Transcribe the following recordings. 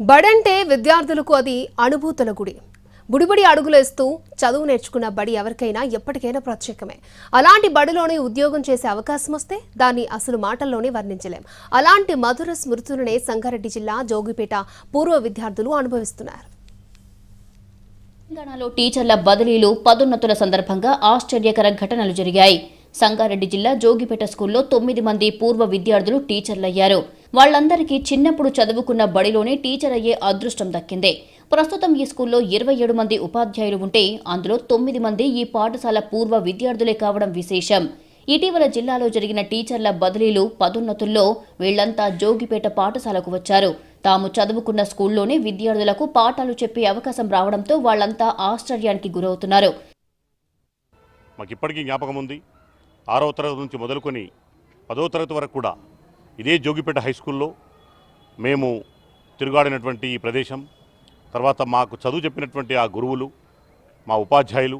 బడంటే విద్యార్థులకు అది అనుభూతుల గుడి. బుడిబడి అడుగులేస్తూ చదువు నేర్చుకున్న బడి ఎవరికైనా ఎప్పటికైనా ప్రత్యేకమే. అలాంటి బడిలోనే ఉద్యోగం చేసే అవకాశం వస్తే దాన్ని అసలు మాటల్లోనే వర్ణించలేం. అలాంటి మధుర స్మృతులనే సంగారెడ్డి జిల్లా జోగిపేట పూర్వ విద్యార్థులు అనుభవిస్తున్నారు. తెలంగాణలో టీచర్ల బదిలీలు పదోన్నతుల సందర్భంగా ఆశ్చర్యకర ఘటనలు జరిగాయి. సంగారెడ్డి జిల్లా జోగిపేట స్కూల్లో తొమ్మిది మంది పూర్వ విద్యార్థులు టీచర్లయ్యారు. వాళ్ళందరికీ చిన్నప్పుడు చదువుకున్న బడిలోనే టీచర్ అయ్యే అదృష్టం దక్కిందే. ప్రస్తుతం ఈ స్కూల్లో ఇరవై ఏడు మంది ఉపాధ్యాయులు ఉంటే అందులో తొమ్మిది మంది ఈ పాఠశాల పూర్వ విద్యార్థులే కావడం విశేషం. ఇటీవల జిల్లాలో జరిగిన టీచర్ల బదిలీలు పదోన్నతుల్లో వీళ్ళంతా జోగిపేట పాఠశాలకు వచ్చారు. తాము చదువుకున్న స్కూల్లోనే విద్యార్థులకు పాఠాలు చెప్పే అవకాశం రావడంతో వాళ్ళంతా ఆశ్చర్యానికి గురవుతున్నారు. మాకు ఇప్పటికీ జ్ఞాపకం ఉంది ఆరో తరగతి నుంచి మొదలుకొని పదో తరగతి వరకు కూడా ఇదే జోగిపేట హై స్కూల్లో మేము తిరుగాడినటువంటి ఈ ప్రదేశం తర్వాత మాకు చదువు చెప్పినటువంటి ఆ గురువులు మా ఉపాధ్యాయులు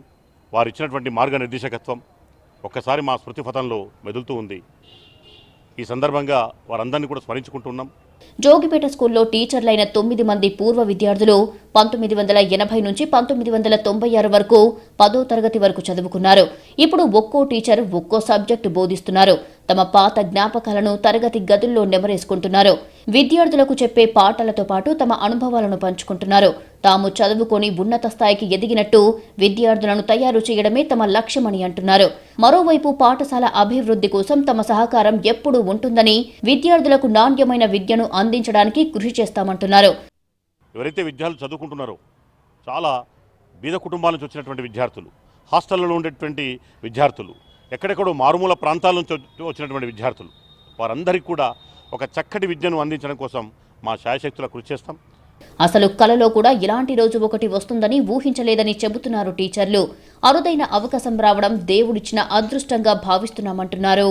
వారు ఇచ్చినటువంటి మార్గనిర్దేశకత్వం ఒక్కసారి మా స్మృతిపథంలో మెదులుతూ ఉంది. ఈ సందర్భంగా వారందరినీ కూడా స్మరించుకుంటున్నాం. జోగిపేట స్కూల్లో టీచర్లైన తొమ్మిది మంది పూర్వ విద్యార్థులు పంతొమ్మిది వందల ఎనభై నుంచి పంతొమ్మిది వందల తొంభై ఆరు వరకు పదో తరగతి వరకు చదువుకున్నారు. ఇప్పుడు ఒక్కో టీచర్ ఒక్కో సబ్జెక్టు బోధిస్తున్నారు. తమ పాత జ్ఞాపకాలను తరగతి గదుల్లో నెమరేసుకుంటున్నారు. విద్యార్థులకు చెప్పే పాటలతో పాటు తమ అనుభవాలను పంచుకుంటున్నారు. తాము చదువుకొని ఉన్నత స్థాయికి ఎదిగినట్టు విద్యార్థులను తయారు చేయడమే తమ లక్ష్యమని అంటున్నారు. మరోవైపు పాఠశాల అభివృద్ధి కోసం తమ సహకారం ఎప్పుడూ ఉంటుందని విద్యార్థులకు నాణ్యమైన విద్యను అందించడానికి కృషి చేస్తామంటున్నారు. ఎవరైతే విద్యార్థులు చదువుకుంటున్నారో చాలా బీద కుటుంబాల నుంచి వచ్చినటువంటి విద్యార్థులు హాస్టళ్ళలో ఉండేటువంటి విద్యార్థులు ఎక్కడెక్కడో మారుమూల ప్రాంతాల నుంచి వచ్చినటువంటి విద్యార్థులు. వారందరికీ కూడా ఒక చక్కటి విద్యను అందించడం కోసం మా శాయశక్తుల కృషి చేస్తాం. అసలు కలలో కూడా ఇలాంటి రోజు ఒకటి వస్తుందని ఊహించలేదని చెబుతున్నారు టీచర్లు. అరుదైన అవకాశం రావడం దేవుడిచ్చిన అదృష్టంగా భావిస్తున్నామంటున్నారు.